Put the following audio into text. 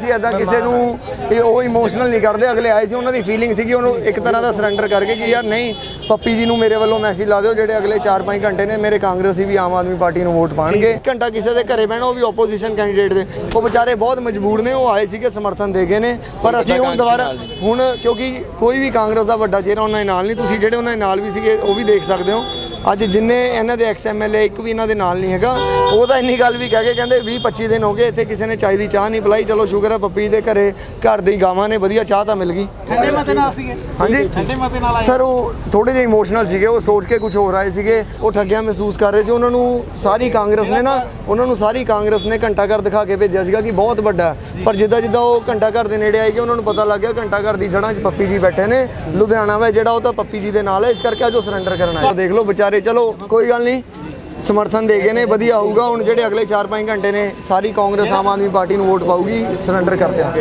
ਅਸੀਂ ਇਦਾਂ ਕਿਸੇ ਨੂੰ ਇਹ ਉਹ ਇਮੋਸ਼ਨਲ ਨਹੀਂ ਕਰਦੇ। ਅਗਲੇ ਆਏ ਸੀ ਉਹਨਾਂ ਦੀ ਫੀਲਿੰਗ ਸੀਗੀ ਉਹਨੂੰ ਇੱਕ ਤਰ੍ਹਾਂ ਦਾ ਸਰੈਂਡਰ ਕਰਕੇ ਕਿ ਯਾਰ ਨਹੀਂ ਪੱਪੀ ਜੀ ਨੂੰ ਮੇਰੇ ਵੱਲੋਂ ਮੈਸੇਜ ਲਾ ਦਿਓ ਜਿਹੜੇ ਅਗਲੇ 4-5 ਘੰਟੇ ਨੇ ਮੇਰੇ ਕਾਂਗਰਸੀ ਵੀ ਆਮ ਆਦਮੀ ਪਾਰਟੀ ਨੂੰ ਵੋਟ ਪਾਣਗੇ। ਘੰਟਾ ਕਿਸੇ ਦੇ ਘਰੇ ਬਹਿਣਾ ਉਹ ਵੀ ਆਪੋਜੀਸ਼ਨ ਕੈਂਡੀਡੇਟ ਦੇ। ਉਹ ਵਿਚਾਰੇ ਬਹੁਤ ਮਜਬੂਰ ਨੇ ਉਹ ਆਏ ਸੀਗੇ ਸਮਰਥਨ ਦੇ ਗਏ ਨੇ। ਪਰ ਅਸੀਂ ਹੁਣ ਦੁਬਾਰਾ ਹੁਣ ਕਿਉਂਕਿ ਕੋਈ ਵੀ ਕਾਂਗਰਸ ਦਾ ਵੱਡਾ ਚਿਹਰਾ ਉਹਨਾਂ ਦੇ ਨਾਲ ਨਹੀਂ ਤੁਸੀਂ ਜਿਹੜੇ ਉਹਨਾਂ ਦੇ ਨਾਲ ਵੀ ਸੀਗੇ ਉਹ ਵੀ ਦੇਖ ਸਕਦੇ ਹੋ। ਅੱਜ ਜਿੰਨੇ ਇਹਨਾਂ ਦੇ ਐਕਸ ਐਮਐਲਏ ਇੱਕ ਵੀ ਇਹਨਾਂ ਦੇ ਨਾਲ ਨਹੀਂ ਹੈਗਾ। ਉਹ ਤਾਂ ਇੰਨੀ ਗੱਲ ਵੀ ਕਹਿ ਕੇ ਕਹਿੰਦੇ 20 25 ਦਿਨ ਹੋ ਗਏ ਇੱਥੇ ਕਿਸੇ ਨੇ ਚਾਹ ਦੀ ਚਾਹ ਨਹੀਂ ਪਿਲਾਈ। ਚਲੋ ਸ਼ੁਕਰ ਹੈ ਪੱਪੀ ਦੇ ਘਰੇ ਘਰ ਦੀ ਗਾਵਾਂ ਨੇ ਵਧੀਆ ਚਾਹ ਤਾਂ ਮਿਲ ਗਈ। ਠੰਡੇ ਮਤੇ ਨਾਲ ਸੀਗੇ। ਹਾਂਜੀ। ਠੰਡੇ ਮਤੇ ਨਾਲ ਆਏ। ਸਰ ਉਹ ਥੋੜੇ ਜਿਹਾ ਇਮੋਸ਼ਨਲ ਸੀਗੇ ਉਹ ਸੋਚ ਕੇ ਕੁਝ ਹੋਰ ਆਏ ਸੀਗੇ। ਉਹ ਠੱਗਿਆ ਮਹਿਸੂਸ ਕਰ ਰਹੇ ਸੀ। ਉਹਨਾਂ ਨੂੰ ਸਾਰੀ ਕਾਂਗਰਸ ਨੇ ਨਾ ਉਹਨਾਂ ਨੂੰ ਸਾਰੀ ਕਾਂਗਰਸ ਨੇ ਘੰਟਾ ਘਰ ਦਿਖਾ ਕੇ ਭੇਜਿਆ ਸੀਗਾ ਕਿ ਬਹੁਤ ਵੱਡਾ ਹੈ। ਪਰ ਜਿੱਦਾਂ ਜਿੱਦਾਂ ਉਹ ਘੰਟਾ ਘਰ ਦੇ ਨੇੜੇ ਆਏ ਕਿ ਉਹਨਾਂ ਨੂੰ ਪਤਾ ਲੱਗ ਗਿਆ ਘੰਟਾ ਘਰ ਦੀ ਜੜ੍ਹਾਂ 'ਚ ਪੱਪੀ ਜੀ ਬੈਠੇ ਨੇ। ਲੁਧਿਆਣਾ ਵਾ ਜਿਹੜਾ ਉਹ ਤਾਂ ਪੱਪੀ ਜੀ ਦੇ ਨਾਲ ਹੈ। ਇਸ ਕਰਕੇ ਅੱਜ ਉਹ ਸਰੈਂਡਰ ਕਰਨ ਆਏ। ਦੇਖ ਲਓ ਵਿਚਾਰੇ ਚਲੋ ਕੋਈ ਗੱਲ ਨਹੀਂ, ਸਮਰਥਨ ਦੇ ਗਏ ਨੇ, ਵਧੀਆ ਹੋਊਗਾ, ਹੁਣ ਜਿਹੜੇ ਅਗਲੇ 4-5 ਘੰਟੇ ਨੇ, ਸਾਰੀ ਕਾਂਗਰਸ ਆਮ ਆਦਮੀ ਪਾਰਟੀ ਨੂੰ ਵੋਟ ਪਾਊਗੀ ਸਰੈਂਡਰ ਕਰਦੇ ਆ